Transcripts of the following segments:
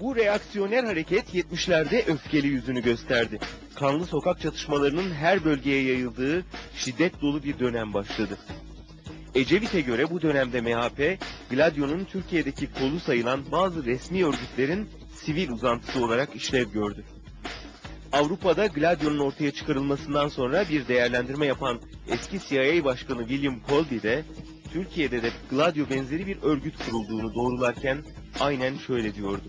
Bu reaksiyoner hareket 70'lerde öfkeli yüzünü gösterdi. Kanlı sokak çatışmalarının her bölgeye yayıldığı şiddet dolu bir dönem başladı. Ecevit'e göre bu dönemde MHP, Gladio'nun Türkiye'deki kolu sayılan bazı resmi örgütlerin sivil uzantısı olarak işlev gördü. Avrupa'da Gladio'nun ortaya çıkarılmasından sonra bir değerlendirme yapan eski CIA Başkanı William Colby de Türkiye'de de Gladio benzeri bir örgüt kurulduğunu doğrularken aynen şöyle diyordu.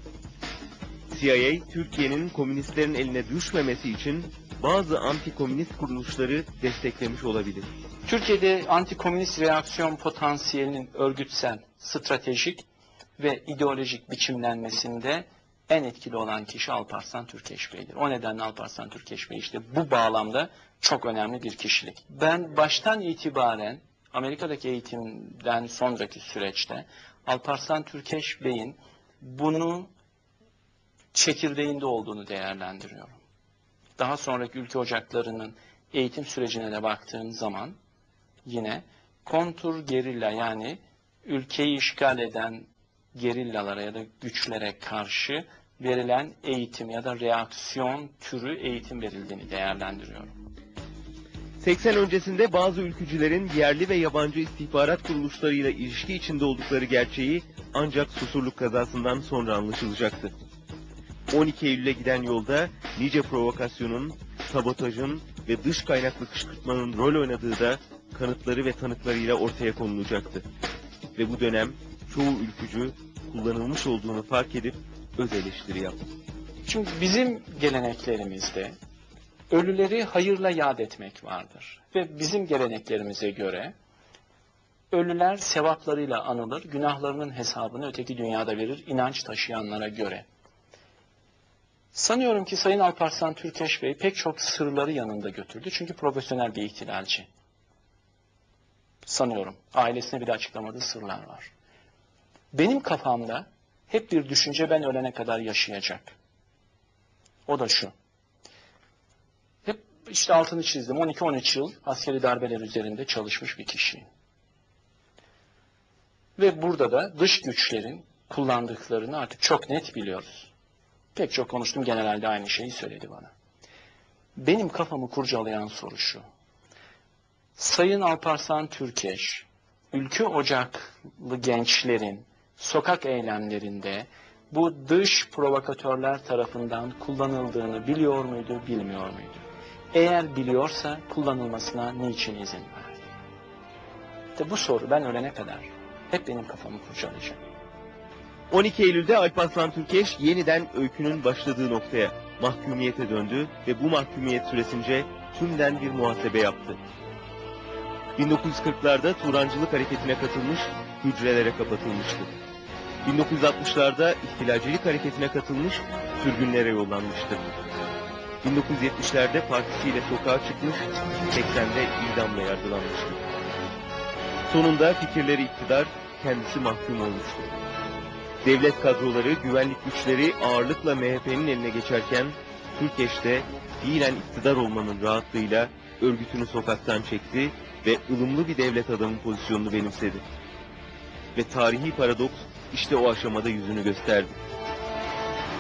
CIA, Türkiye'nin komünistlerin eline düşmemesi için bazı anti-komünist kuruluşları desteklemiş olabilir. Türkiye'de antikomünist reaksiyon potansiyelinin örgütsel, stratejik ve ideolojik biçimlenmesinde en etkili olan kişi Alparslan Türkeş Bey'dir. O nedenle Alparslan Türkeş Bey işte bu bağlamda çok önemli bir kişilik. Ben baştan itibaren Amerika'daki eğitimden sonraki süreçte Alparslan Türkeş Bey'in bunu çekirdeğinde olduğunu değerlendiriyorum. Daha sonraki ülke ocaklarının eğitim sürecine de baktığım zaman yine kontur gerilla yani ülkeyi işgal eden gerillalara ya da güçlere karşı verilen eğitim ya da reaksiyon türü eğitim verildiğini değerlendiriyorum. 80 öncesinde bazı ülkücülerin yerli ve yabancı istihbarat kuruluşlarıyla ilişki içinde oldukları gerçeği ancak Susurluk kazasından sonra anlaşılacaktı. 12 Eylül'e giden yolda nice provokasyonun, sabotajın ve dış kaynaklı kışkırtmanın rol oynadığı da kanıtları ve tanıklarıyla ortaya konulacaktı. Ve bu dönem çoğu ülkücü kullanılmış olduğunu fark edip öz eleştiri yaptı. Çünkü bizim geleneklerimizde ölüleri hayırla yad etmek vardır. Ve bizim geleneklerimize göre ölüler sevaplarıyla anılır, günahlarının hesabını öteki dünyada verir inanç taşıyanlara göre. Sanıyorum ki Sayın Alparslan Türkeş Bey pek çok sırları yanında götürdü. Çünkü profesyonel bir ihtilalci. Sanıyorum. Ailesine bile açıklamadığı sırlar var. Benim kafamda hep bir düşünce ben ölene kadar yaşayacak. O da şu. Hep işte altını çizdim. 12-13 yıl askeri darbeler üzerinde çalışmış bir kişiyim. Ve burada da dış güçlerin kullandıklarını artık çok net biliyoruz. Pek çok konuştum generalde aynı şeyi söyledi bana. Benim kafamı kurcalayan soru şu. Sayın Alparslan Türkeş, ülke ocaklı gençlerin sokak eylemlerinde bu dış provokatörler tarafından kullanıldığını biliyor muydu, bilmiyor muydu? Eğer biliyorsa kullanılmasına niçin izin verdi? İşte bu soru ben ölene kadar hep benim kafamı kurcalayacak. 12 Eylül'de Alparslan Türkeş yeniden öykünün başladığı noktaya mahkumiyete döndü ve bu mahkumiyet süresince tümden bir muhasebe yaptı. 1940'larda Turancılık hareketine katılmış, hücrelere kapatılmıştı. 1960'larda ihtilacılık hareketine katılmış, sürgünlere yollanmıştı. 1970'lerde partisiyle sokağa çıkmış, 80'de idamla yargılanmıştı. Sonunda fikirleri iktidar, kendisi mahkum olmuştu. Devlet kadroları, güvenlik güçleri ağırlıkla MHP'nin eline geçerken, Türkeş'te fiilen iktidar olmanın rahatlığıyla örgütünü sokaktan çekti ve ılımlı bir devlet adamı pozisyonunu benimsedi. Ve tarihi paradoks işte o aşamada yüzünü gösterdi.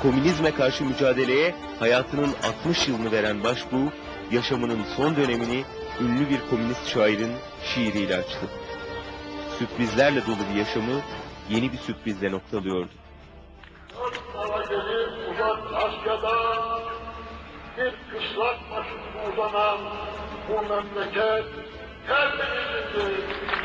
Komünizme karşı mücadeleye hayatının 60 yılını veren başbuğ, yaşamının son dönemini ünlü bir komünist şairin şiiriyle açtı. Sürprizlerle dolu bir yaşamı yeni bir sürprizle noktalıyordu. Uzak Asya'da bir kışlak başında uzanan bu memleket tertemizdir.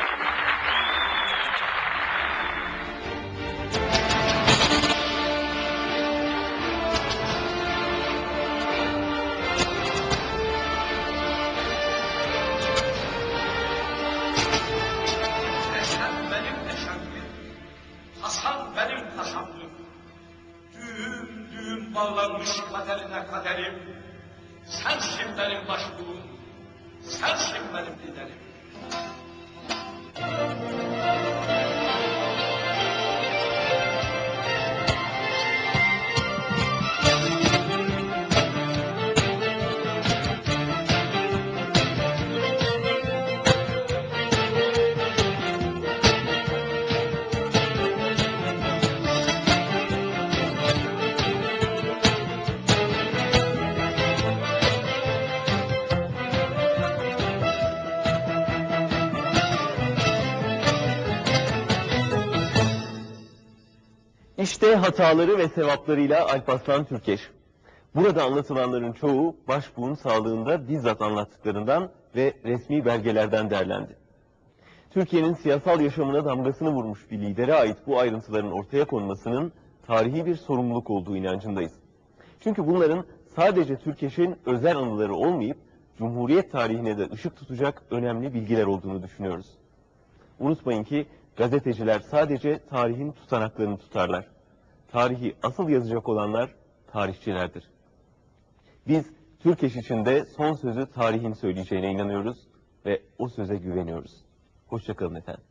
Bağlanmış kaderine kaderim. Sensin benim başbuğum. Sensin benim liderim. İşte hataları ve sevaplarıyla Alparslan Türkeş. Burada anlatılanların çoğu başbuğun sağlığında bizzat anlattıklarından ve resmi belgelerden derlendi. Türkiye'nin siyasal yaşamına damgasını vurmuş bir lidere ait bu ayrıntıların ortaya konmasının tarihi bir sorumluluk olduğu inancındayız. Çünkü bunların sadece Türkeş'in özel anıları olmayıp Cumhuriyet tarihine de ışık tutacak önemli bilgiler olduğunu düşünüyoruz. Unutmayın ki gazeteciler sadece tarihin tutanaklarını tutarlar. Tarihi asıl yazacak olanlar tarihçilerdir. Biz Türkeş için de son sözü tarihin söyleyeceğine inanıyoruz ve o söze güveniyoruz. Hoşçakalın efendim.